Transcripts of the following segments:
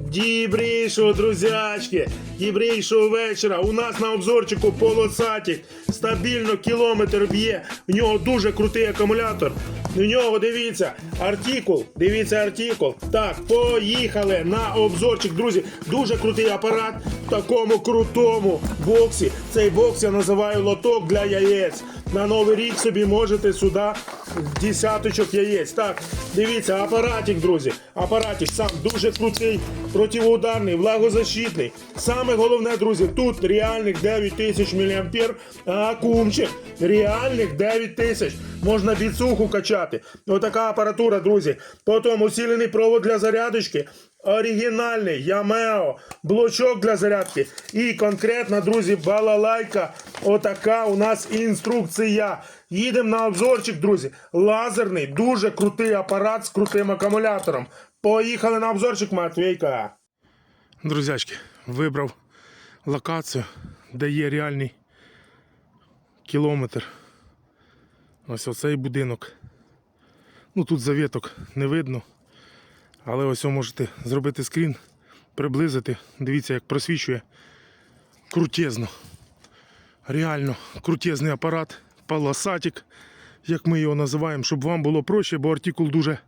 Дібрейшого, друзячки, дібрейшого вечора. У нас на обзорчику полосатік. Стабільно кілометр б'є. В нього дуже крутий акумулятор. У нього дивіться, артикул. Дивіться артикул. Так, поїхали на обзорчик, друзі. Дуже крутий апарат в такому крутому боксі. Цей бокс я називаю лоток для яєць. На новий рік собі можете сюди десяточок яєць. Так, дивіться, апаратик, друзі. Апаратик сам дуже крутий, противоударний, влагозащитний. Саме головне, друзі, тут реальних 9000 мА, а акумчик реальних 9000. Можна біцуху качати. Отака апаратура, друзі. Потім усилений провод для зарядочки. Оригінальний Ямео, блочок для зарядки. І конкретно, друзі, балалайка. Отака у нас інструкція. Їдемо на обзорчик, друзі. Лазерний, дуже крутий апарат з крутим акумулятором. Поїхали на обзорчик, Матвійка. Друзячки, вибрав локацію, де є реальний кілометр. Ось оцей будинок. Ну тут завіток не видно. Але ось ви можете зробити скрін, приблизити. Дивіться, як просвічує. Крутезно. Реально крутезний апарат, полосатик, як ми його називаємо, щоб вам було проще, бо артикул дуже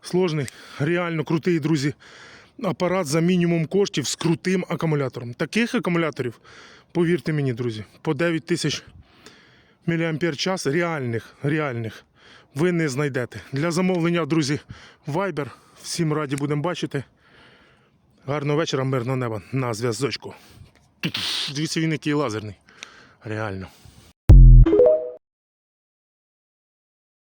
сложний. Реально крутий, друзі. Апарат за мінімум коштів з крутим акумулятором. Таких акумуляторів, повірте мені, друзі, по 9 тисяч мАч реальних, реальних ви не знайдете. Для замовлення, друзі, Viber. Всім раді будемо бачити. Гарного вечора, мирного неба на зв'язочку. Дивіться, він лазерний. Реально.